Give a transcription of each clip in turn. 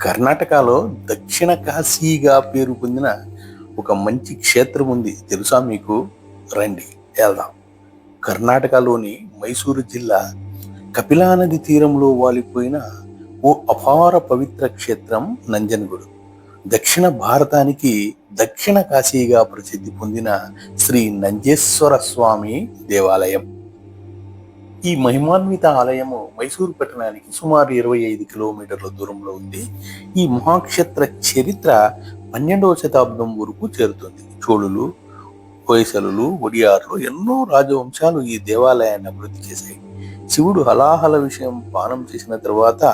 కర్ణాటకలో దక్షిణ కాశీగా పేరు పొందిన ఒక మంచి క్షేత్రం ఉంది. తెలుసా మీకు? రండి వెళ్దాం. కర్ణాటకలోని మైసూరు జిల్లా కపిలా నది తీరంలో వాలిపోయిన ఓ అపార పవిత్ర క్షేత్రం నంజన్గూడు. దక్షిణ భారతానికి దక్షిణ కాశీగా ప్రసిద్ధి పొందిన శ్రీ నంజేశ్వర స్వామి దేవాలయం. ఈ మహిమాన్విత ఆలయము మైసూరు పట్టణానికి సుమారు ఇరవై ఐదు కిలోమీటర్ల దూరంలో ఉంది. ఈ మహాక్షేత్ర చరిత్ర పన్నెండవ శతాబ్దం వరకు చేరుతుంది. చోళులు హోయసలులు ఒడియార్లు ఎన్నో రాజవంశాలు ఈ దేవాలయాన్ని అభివృద్ధి చేశాయి. శివుడు హలాహల విషయం పానం చేసిన తర్వాత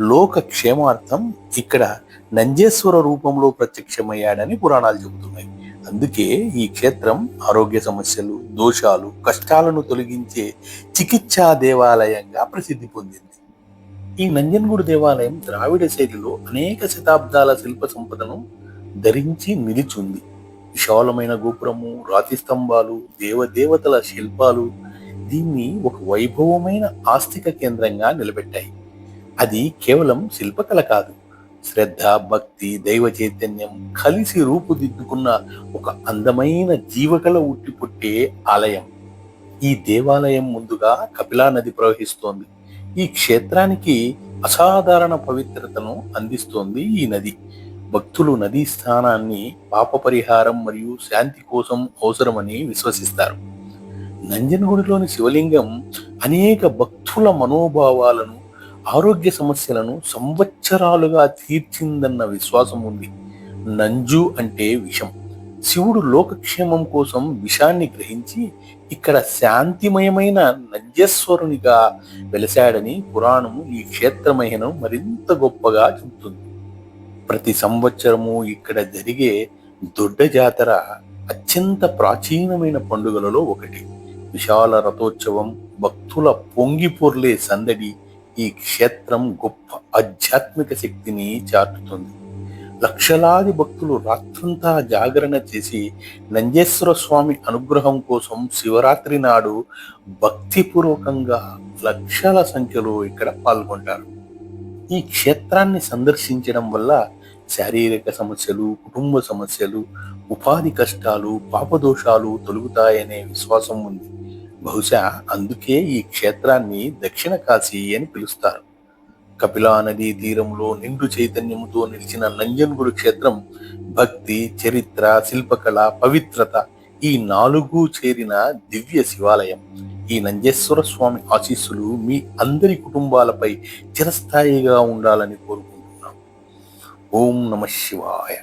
లోక క్షేమార్థం ఇక్కడ నంజేశ్వర రూపంలో ప్రత్యక్షమయ్యాడని పురాణాలు చెబుతున్నాయి. అందుకే ఈ క్షేత్రం ఆరోగ్య సమస్యలు దోషాలు కష్టాలను తొలగించే చికిత్సా దేవాలయంగా ప్రసిద్ధి పొందింది. ఈ నంజన్గూడు దేవాలయం ద్రావిడ శైలిలో అనేక శతాబ్దాల శిల్ప సంపదను ధరించి నిలిచుంది. విశాలమైన గోపురము రాతి స్తంభాలు దేవదేవతల శిల్పాలు దీన్ని ఒక వైభవమైన ఆస్తిక కేంద్రంగా నిలబెట్టాయి. అది కేవలం శిల్పకళ కాదు శ్రద్ధ భక్తి దైవ చైతన్యం కలిసి రూపుదిద్దుకున్న ఒక అందమైన జీవకళ ఉట్టి పుట్టే ఆలయం. ఈ దేవాలయం ముందుగా కపిలా నది ప్రవహిస్తోంది. ఈ క్షేత్రానికి అసాధారణ పవిత్రతను అందిస్తోంది ఈ నది. భక్తులు నదీ స్థానాన్ని పాప పరిహారం మరియు శాంతి కోసం అవసరమని విశ్వసిస్తారు. నంజనగుడిలోని శివలింగం అనేక భక్తుల మనోభావాలను ఆరోగ్య సమస్యలను సంవత్సరాలుగా తీర్చిందన్న విశ్వాసం ఉంది. నంజు అంటే విషం. శివుడు లోకక్షేమం కోసం విషాన్ని గ్రహించి ఇక్కడ శాంతిమయమైన నంజేశ్వరునిగా వెలసాడని పురాణము ఈ క్షేత్రమహిను మరింత గొప్పగా చెబుతుంది. ప్రతి సంవత్సరము ఇక్కడ జరిగే దొడ్డ జాతర అత్యంత ప్రాచీనమైన పండుగలలో ఒకటి. విశాల రథోత్సవం భక్తుల పొంగి పొర్లే సందడి ఈ క్షేత్రం గొప్ప ఆధ్యాత్మిక శక్తిని చాటుతుంది. లక్షలాది భక్తులు రాత్రంతా జాగరణ చేసి నంజేశ్వర స్వామి అనుగ్రహం కోసం శివరాత్రి నాడు భక్తిపూర్వకంగా లక్షల సంఖ్యలో ఇక్కడ పాల్గొంటారు. ఈ క్షేత్రాన్ని సందర్శించడం వల్ల శారీరక సమస్యలు కుటుంబ సమస్యలు ఉపాధి కష్టాలు పాపదోషాలు తొలుగుతాయనే విశ్వాసం ఉంది. బహుశా అందుకే ఈ క్షేత్రాన్ని దక్షిణ కాశీ అని పిలుస్తారు. కపిలా నదీ తీరంలో నిండు చైతన్యముతో నిలిచిన నంజన్గుడి క్షేత్రం భక్తి చరిత్ర శిల్పకళ పవిత్రత ఈ నాలుగు చేరిన దివ్య శివాలయం. ఈ నంజేశ్వర స్వామి ఆశీస్సులు మీ అందరి కుటుంబాలపై చిరస్థాయిగా ఉండాలని కోరుకుంటున్నాం. ఓం నమ శివాయ.